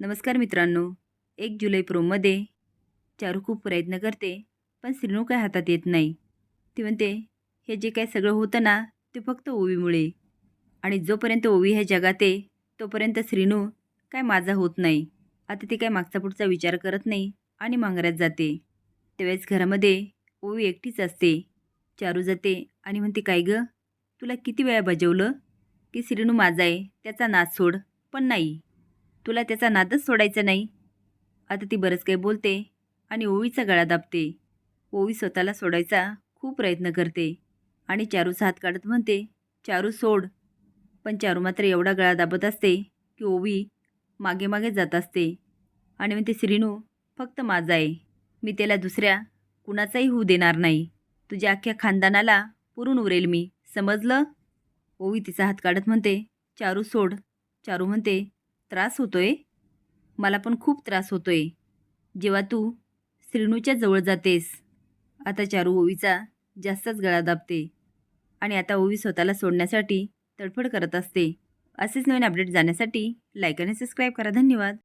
नमस्कार मित्रांनो. एक जुलै प्रोमध्ये चारू खूप प्रयत्न करते पण श्रीनू काय हातात येत नाही. ती म्हणते हे जे काय सगळं होतं ना ते फक्त ओवीमुळे. आणि जोपर्यंत ओवी ह्या जगात आहे तोपर्यंत श्रीनू काय माझा होत नाही. आता ती काय मागचा पुढचा विचार करत नाही आणि मांगऱ्यात जाते. त्यावेळेस घरामध्ये ओवी एकटीच असते. चारू जाते आणि म्हणते काय गं? तुला किती वेळा बजावलं? की श्रीनू माझा आहे त्याचा नाच सोड पण नाही. तुला त्याचा नादच सोडायचा नाही. आता ती बरंच काही बोलते आणि ओवीचा गळा दाबते. ओवी स्वतःला सोडायचा खूप प्रयत्न करते आणि चारूचा हात काढत म्हणते चारू सोड. पण चारू मात्र एवढा गळा दाबत असते की ओवी मागे मागे जात असते. आणि म्हणते श्रीनू फक्त माझा आहे. मी त्याला दुसऱ्या कुणाचाही होऊ देणार नाही. तुझ्या अख्ख्या खानदानाला पुरून उरेल मी. समजलं? ओवी तिचा हात काढत म्हणते चारू सोड. चारू म्हणते त्रास होतोय. मला पण खूप त्रास होतोय. जेव्हा तू श्रीनूच्या जवळ जातेस आता चारू ओवीचा जास्तच गळा दाबते आणि आता ओवी स्वतःला सोडण्यासाठी तडफड करत असते. असेच नवीन अपडेट जाण्यासाठी लाईक आणि सबस्क्राईब करा. धन्यवाद.